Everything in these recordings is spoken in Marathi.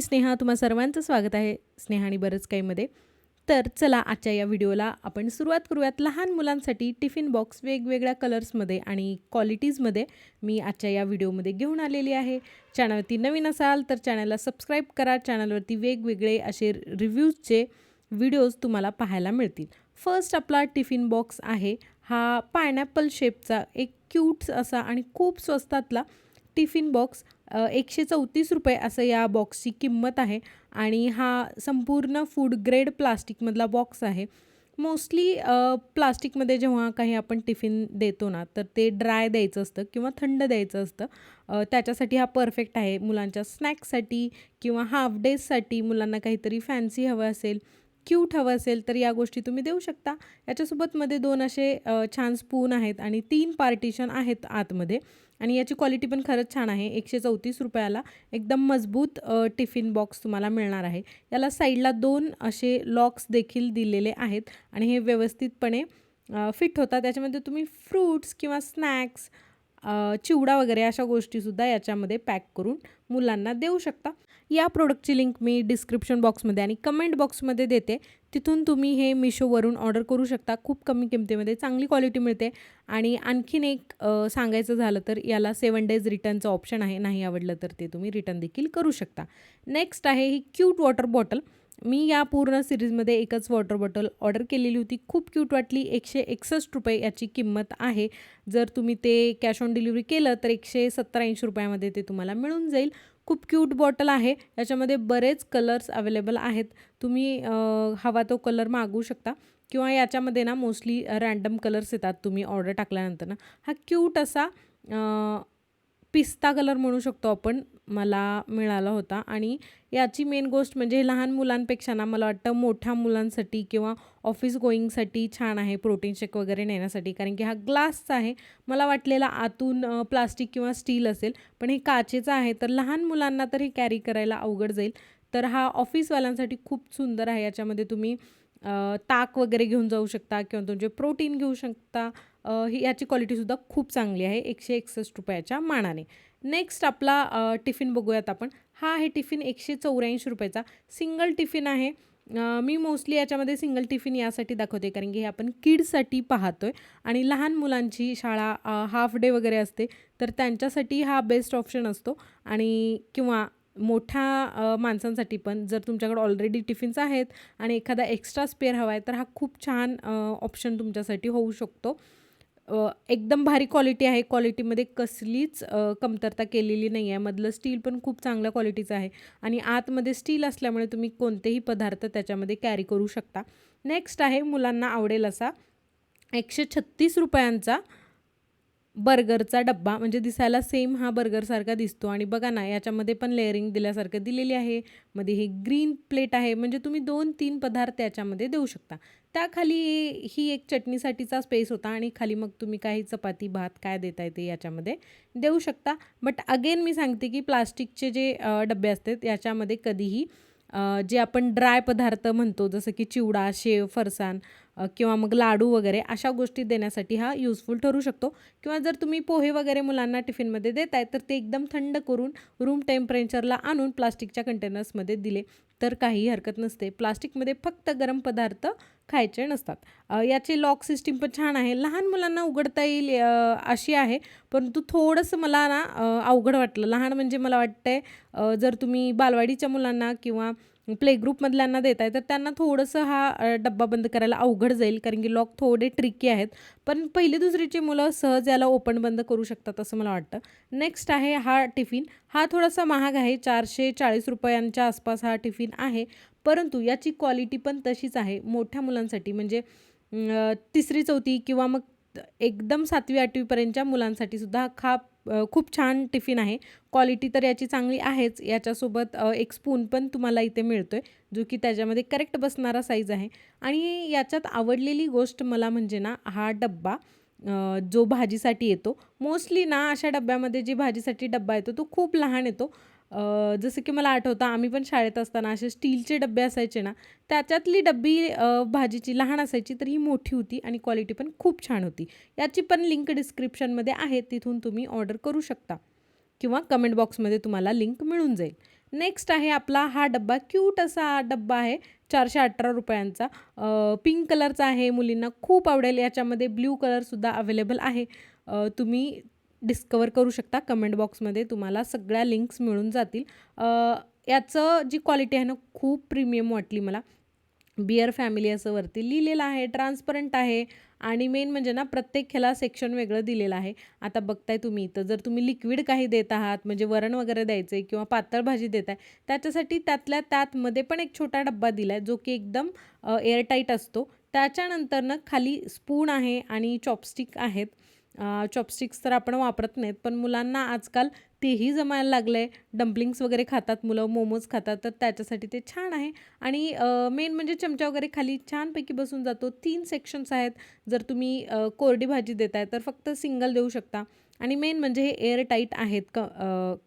मी स्नेहा तुम्हा सर्वांचं स्वागत आहे स्नेहा आणि बरंच काहीमध्ये. तर चला आजच्या या व्हिडिओला आपण सुरुवात करूयात लहान मुलांसाठी टिफिन बॉक्स वेगवेगळ्या कलर्समध्ये आणि क्वालिटीजमध्ये मी आजच्या या व्हिडिओमध्ये घेऊन आलेली आहे. चॅनलवरती नवीन असाल तर चॅनलला सबस्क्राईब करा. चॅनलवरती वेगवेगळे असे रिव्ह्यूजचे व्हिडिओज तुम्हाला पाहायला मिळतील. फर्स्ट आपला टिफिन बॉक्स आहे. हा पायनॅपल शेपचा एक क्यूट्स असा आणि खूप स्वस्तातला टिफिन बॉक्स एकशे चौतीस रुपये असं या बॉक्सची किंमत आहे. आणि हा संपूर्ण फूड ग्रेड प्लास्टिकमधला बॉक्स आहे. मोस्टली प्लास्टिकमध्ये जेव्हा काही आपण टिफिन देतो ना तर ते ड्राय द्यायचं असतं किंवा थंड द्यायचं असतं. त्याच्यासाठी हा परफेक्ट आहे. मुलांच्या स्नॅक्ससाठी किंवा हाफ डेजसाठी मुलांना काहीतरी फॅन्सी हवं असेल क्यूट हवं असेल तर या गोष्टी तुम्ही देऊ शकता. याच्यासोबत मध्ये दोन असे छान स्पून आहेत आणि तीन पार्टिशन आहेत आतमध्ये. आणि याची क्वालिटी पण खरंच छान आहे. एकशे चौतीस रुपयाला एकदम मजबूत टिफिन बॉक्स तुम्हाला मिळणार आहे. याला साईडला दोन असे लॉक्स देखील दिलेले आहेत आणि हे व्यवस्थितपणे फिट होतात. त्याच्यामध्ये तुम्ही फ्रूट्स किंवा स्नॅक्स चिवडा वगैरे अशा गोष्टीसुद्धा याच्यामध्ये पॅक करून मुलांना देऊ शकता. या प्रोडक्टची लिंक मी डिस्क्रिप्शन बॉक्समध्ये आणि कमेंट बॉक्समध्ये देते. तिथून तुम्ही हे मिशोवरून ऑर्डर करू शकता. खूप कमी किमतीमध्ये चांगली क्वालिटी मिळते. आणि आणखीन एक सांगायचं झालं तर याला सेवन डेज रिटर्नचं ऑप्शन आहे. नाही आवडलं तर ते तुम्ही रिटर्न देखील करू शकता. नेक्स्ट आहे ही क्यूट वॉटर बॉटल मी या पूर्ण सिरीजमध्ये एकच वॉटर बॉटल ऑर्डर केलेली होती. खूप क्यूट वाटली. एकशे एकसष्ट रुपये याची किंमत आहे. जर तुम्ही ते कॅश ऑन डिलिव्हरी केलं तर एकशे सत्तर ऐंशी रुपयामध्ये ते तुम्हाला मिळून जाईल. खूप क्यूट बॉटल आहे. याच्यामध्ये बरेच कलर्स अवेलेबल आहेत. तुम्ही हवा तो कलर मागवू शकता. किंवा याच्यामध्ये ना मोस्टली रॅन्डम कलर्स येतात तुम्ही ऑर्डर टाकल्यानंतर ना. हा क्यूट असा पिस्ता कलर म्हणू शकतो आपण. मला मिळाला होता. आणि याची मेन गोष्ट म्हणजे लहान मुलांपेक्षा ना मला वाटतं मोठ्या मुलांसाठी किंवा ऑफिस गोईंगसाठी छान आहे प्रोटीन शेक वगैरे नेण्यासाठी. कारण की हा ग्लासचा आहे. मला वाटलेला आतून प्लास्टिक किंवा स्टील असेल. पण हे काचेचं आहे. तर लहान मुलांना तर हे कॅरी करायला अवघड जाईल. तर हा ऑफिसवाल्यांसाठी खूप सुंदर आहे. याच्यामध्ये तुम्ही ताक वगैरे घेऊन जाऊ शकता किंवा तुमचे प्रोटीन घेऊ शकता. ही याची क्वालिटीसुद्धा खूप चांगली आहे. एकशे एकसष्ट रुपयाच्या मानाने. नेक्स्ट आपला टिफिन बघूयात आपण. हा आहे टिफिन एकशे चौऱ्याऐंशी रुपयाचा. सिंगल टिफिन आहे. मी मोस्टली याच्यामध्ये सिंगल टिफिन यासाठी दाखवते कारण की हे आपण किड्ससाठी आहे आणि लहान मुलांची शाळा हाफ डे वगैरे असते तर त्यांच्यासाठी हा बेस्ट ऑप्शन असतो. आणि किंवा मोठ्या माणसांसाठी पण जर तुमच्याकडे ऑलरेडी टिफिन्स आहेत आणि एखादा एक्स्ट्रा स्पेअर हवा आहे तर हा खूप छान ऑप्शन तुमच्यासाठी होऊ शकतो. एकदम भारी क्वालिटी आहे. क्वालिटीमध्ये कसलीच कमतरता केलेली नाही आहे मधलं स्टील पण खूप चांगल्या क्वालिटीचं आहे. आणि आतमध्ये स्टील असल्यामुळे तुम्ही कोणतेही पदार्थ त्याच्यामध्ये कॅरी करू शकता. नेक्स्ट आहे मुलांना आवडेल असा एकशे छत्तीस रुपयांचा बर्गरचा डब्बा म्हणजे दिसायला सेम हा बर्गरसारखा दिसतो. आणि बघा ना याच्यामध्ये पण लेअरिंग दिल्यासारखं दिलेली आहे. मध्ये हे ग्रीन प्लेट आहे. म्हणजे तुम्ही दोन तीन पदार्थ याच्यामध्ये देऊ शकता. त्याखाली ही एक चटणीसाठीचा स्पेस होता आणि खाली मग तुम्ही काही चपाती भात काय देता येते याच्यामध्ये देऊ शकता. बट अगेन मी सांगते की प्लास्टिकचे जे डबे असतात याच्यामध्ये कधीही जे आपण ड्राय पदार्थ म्हणतो जसं की चिवडा शेव फरसाण किंवा मग लाडू वगैरे अशा गोष्टी देण्यासाठी हा यूजफुल ठरू शकतो. किंवा जर तुम्ही पोहे वगैरे मुलांना टिफिनमध्ये देताय तर ते एकदम थंड करून रूम टेम्परेचरला आणून प्लास्टिकच्या कंटेनर्समध्ये दिले तर काही हरकत नसते. प्लास्टिकमध्ये फक्त गरम पदार्थ खायचे नसतात. याची लॉक सिस्टीम पण छान आहे. लहान मुलांना उघडता येईल अशी आहे परंतु थोडंसं मला ना अवघड वाटलं. लहान म्हणजे मला वाटतंय जर तुम्ही बालवाडीच्या मुलांना किंवा प्ले ग्रुपमधल्यांना आहे तर त्यांना थोडंसं हा डब्बा बंद करायला अवघड जाईल कारण की लॉक थोडे ट्रिकी आहेत. पण पहिली दुसरीची मुलं सहज याला ओपन बंद करू शकतात असं मला वाटतं. नेक्स्ट आहे हा टिफिन हा थोडासा महाग आहे. चारशे चाळीस रुपयांच्या आसपास हा टिफिन आहे. परंतु याची क्वालिटी पण तशीच आहे मोठ्या मुलांसाठी. म्हणजे तिसरी चौथी किंवा मग एकदम सातवी आठवीपर्यंतच्या मुलांसाठी सुद्धा हा खाप खूप छान टिफिन आहे. क्वालिटी तर याची चांगली आहेच. याच्यासोबत एक स्पून पण तुम्हाला इथे मिळतो आहे जो की त्याच्यामध्ये करेक्ट बसणारा साईज आहे. आणि याच्यात आवडलेली गोष्ट मला म्हणजे ना हा डब्बा जो भाजीसाठी येतो. मोस्टली ना अशा डब्यामध्ये जी भाजीसाठी डब्बा येतो तो खूप लहान येतो. जसं की मला आठवतं आम्ही पण शाळेत असताना असे स्टीलचे डबे असायचे ना त्याच्यातली डब्बी भाजीची लहान असायची तर ही मोठी होती आणि क्वालिटी पण खूप छान होती. याची पण लिंक डिस्क्रिप्शनमध्ये आहे तिथून तुम्ही ऑर्डर करू शकता किंवा कमेंट बॉक्समध्ये तुम्हाला लिंक मिळून जाईल. नेक्स्ट आहे आपला हा डब्बा क्यूट असा डब्बा आहे चारशे अठरा रुपयांचा. पिंक कलरचा आहे मुलींना खूप आवडेल याच्यामध्ये ब्ल्यू कलरसुद्धा अवेलेबल आहे. तुम्ही डिस्कवर करू शकता. कमेंट बॉक्समध्ये तुम्हाला सगळ्या लिंक्स मिळून जातील. याचं जी क्वालिटी आहे ना खूप प्रीमियम वाटली मला. बिअर फॅमिली असं वरती लिहिलेलं आहे ट्रान्सपरंट आहे. आणि मेन म्हणजे ना प्रत्येक ह्याला सेक्शन वेगळं दिलेलं आहे. आता बघताय तुम्ही तर जर तुम्ही लिक्विड काही देत आहात म्हणजे वरण वगैरे द्यायचं आहे किंवा पातळ भाजी देत आहे त्याच्यासाठी त्यातल्या त्यातमध्ये पण एक छोटा डब्बा दिला आहे जो की एकदम एअरटाईट असतो. त्याच्यानंतरनं खाली स्पून आहे आणि चॉपस्टिक आहेत. चॉपस्टिक्स तर आपण वापरत नाहीत पण मुलांना आजकाल तेही जमायला लागलं आहे डम्पलिंग्स वगैरे खातात मुलं मोमोज खातात तर त्याच्यासाठी ते छान आहे. आणि मेन म्हणजे चमचा वगैरे खाली छानपैकी बसून जातो. तीन सेक्शन्स आहेत. जर तुम्ही कोरडी भाजी देताय तर फक्त सिंगल देऊ शकता. आणि मेन म्हणजे हे एअर टाईट आहेत क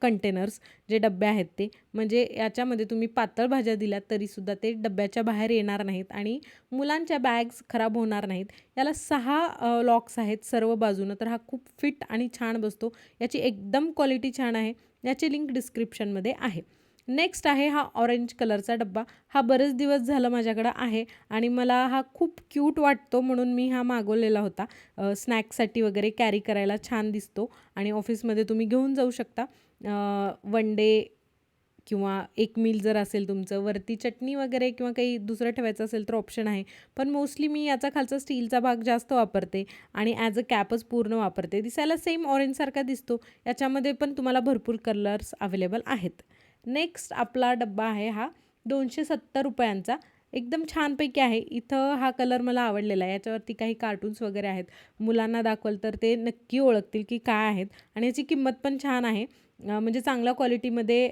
कंटेनर्स जे डबे आहेत ते. म्हणजे याच्यामध्ये तुम्ही पातळ भाज्या दिल्यात तरीसुद्धा ते डब्याच्या बाहेर येणार नाहीत आणि मुलांच्या बॅग्स खराब होणार नाहीत. याला सहा लॉक्स आहेत सर्व बाजूनं. तर हा खूप फिट आणि छान बसतो. याची एकदम क्वालिटी छान आहे. याची लिंक डिस्क्रिप्शनमध्ये आहे. नेक्स्ट आहे हा ऑरेंज कलरचा डब्बा. हा बरेच दिवस झालं माझ्याकडं आहे आणि मला हा खूप क्यूट वाटतो म्हणून मी हा मागवलेला होता. स्नॅक्ससाठी वगैरे कॅरी करायला छान दिसतो आणि ऑफिसमध्ये तुम्ही घेऊन जाऊ शकता. वन डे किंवा एक मील जर असेल तुमचं वरती चटणी वगैरे किंवा काही दुसरं ठेवायचं असेल तर ऑप्शन आहे. पण मोस्टली मी याचा खालचा स्टीलचा भाग जास्त वापरते आणि ॲज अ कॅपच पूर्ण वापरते. दिसायला सेम ऑरेंजसारखा दिसतो. याच्यामध्ये पण तुम्हाला भरपूर कलर्स अवेलेबल आहेत. नेक्स्ट आपला डब्बा आहे हा. दोनशे सत्तर रुपयांचा. एकदम छानपैकी आहे. इथं हा कलर मला आवडलेला आहे. याच्यावरती काही कार्टून्स वगैरे आहेत. मुलांना दाखवल तर ते नक्की ओळखतील की काय आहेत. आणि याची किंमत पण छान आहे. म्हणजे चांगल्या क्वालिटीमध्ये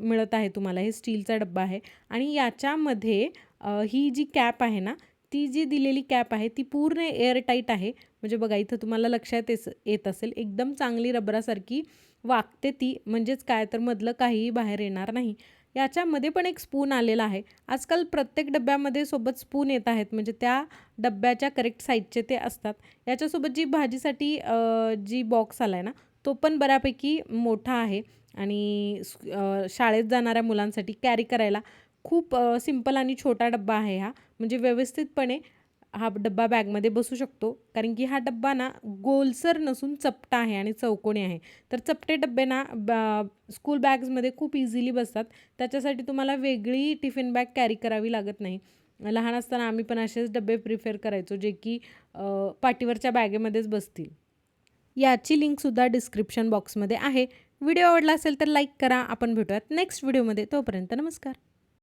मिळत आहे तुम्हाला. हे स्टीलचा डब्बा आहे. आणि याच्यामध्ये ही जी कॅप आहे ना ती जी दिलेली कॅप आहे ती पूर्ण एअरटाईट आहे. म्हणजे बघा इथं तुम्हाला लक्षात येस येत असेल. एकदम चांगली रबरासारखी वागते ती म्हणजेच काय? तर मधलं काहीही बाहेर येणार नाही. याच्यामध्ये पण एक स्पून आलेला आहे. आजकाल प्रत्येक डब्यामध्ये सोबत स्पून येत आहेत. म्हणजे त्या डब्याच्या करेक्ट साईजचे ते असतात. याच्यासोबत जी भाजीसाठी जी बॉक्स आला आहे ना तो पण बऱ्यापैकी मोठा आहे. आणि शाळेत जाणाऱ्या मुलांसाठी कॅरी करायला खूप सिंपल आणि छोटा डब्बा आहे हा. म्हणजे व्यवस्थितपणे हा डब्बा बॅगमध्ये बसू शकतो. कारण की हा डब्बा ना गोलसर नसून चपटा आहे आणि चौकोनी आहे. तर चपटे डब्बे ना बा स्कूल बॅग्समध्ये खूप इझिली बसतात. त्याच्यासाठी तुम्हाला वेगळी टिफिन बॅग कॅरी करावी लागत नाही. लहान असताना आम्ही पण असेच डबे प्रिफर करायचो जे की पाठीवरच्या बॅगेमध्येच बसतील. याची लिंकसुद्धा डिस्क्रिप्शन बॉक्समध्ये आहे. व्हिडिओ आवडला असेल तर लाईक करा. आपण भेटूयात नेक्स्ट व्हिडिओमध्ये तोपर्यंत नमस्कार.